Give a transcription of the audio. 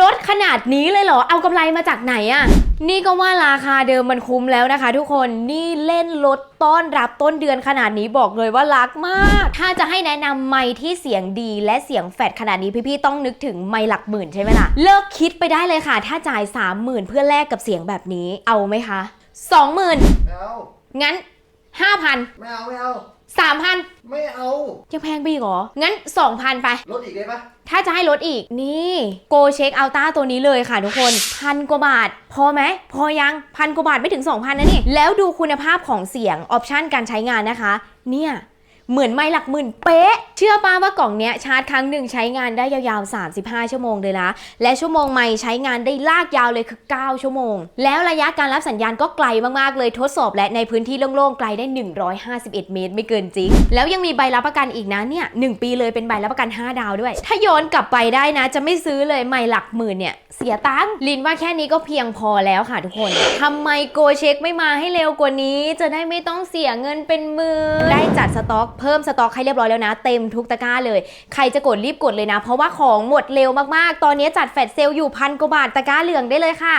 ลดขนาดนี้เลยเหรอ เอากำไรมาจากไหนอะนี่ก็ว่าราคาเดิมมันคุ้มแล้วนะคะ ทุกคนนี่เล่นลดต้อนรับต้นเดือนขนาดนี้บอกเลยว่ารักมาก ถ้าจะให้แนะนำไมค์ที่เสียงดีและเสียงแฟดขนาดนี้พี่ๆต้องนึกถึงไมค์หลักหมื่นใช่ไหมล่ะ เลิกคิดไปได้เลยค่ะ ถ้าจ่าย 30,000 เพื่อแลกกับเสียงแบบนี้เอาไหมคะ20,000 ไม่เอางั้น 5,000 ไม่เอาไม่เอา 3,000ไม่เอา ยังแพงไปอีกเหรอ งั้น 2,000 ไป ลดอีกได้ปะถ้าจะให้ลดอีกนี่โกเช็คอัลต้าตัวนี้เลยค่ะทุกคนพันกว่าบาท พอไหม พอยังพันกว่าบาทไม่ถึง 2,000นะนี่ แล้วดูคุณภาพของเสียงออปชันการใช้งานนะคะ เนี่ย เหมือนไม่หลักหมื่นเป๊ะ เชื่อป้าว่ากล่องเนี้ยชาร์จครั้งหนึ่งใช้งานได้ยาวๆ 35 ชั่วโมงเลยนะ และชั่วโมงไม่ใช้งานได้ลากยาวเลยคือ 9 ชั่วโมง แล้วระยะการรับสัญญาณก็ไกลมากๆเลยทดสอบและในพื้นที่โล่งๆไกลได้ 151 เมตร ไม่เกินจริง แล้วยังมีใบรับประกันอีกนะเนี่ยหนึ่งปีเลยเป็นใบรับประกัน 5 ดาวด้วย ถ้าย้อนกลับไปได้นะ จะไม่ซื้อเลยไม่หลักหมื่นเนี่ยเสียตังค์ลินว่าแค่นี้ก็เพียงพอแล้วค่ะทุกคนทำไมโกเช็คไม่มาให้เร็วกว่านี้ จะได้ไม่ต้องเสียเงินเป็นหมื่นได้จัดสต็อกเพิ่มสต็อกให้เรียบร้อยแล้วนะ เต็มทุกตะกร้าเลย ใครจะกดรีบกดเลยนะ เพราะว่าของหมดเร็วมากๆ ตอนนี้จัดแฟลชเซลล์อยู่พันกว่าบาทตะกร้าเหลืองได้เลยค่ะ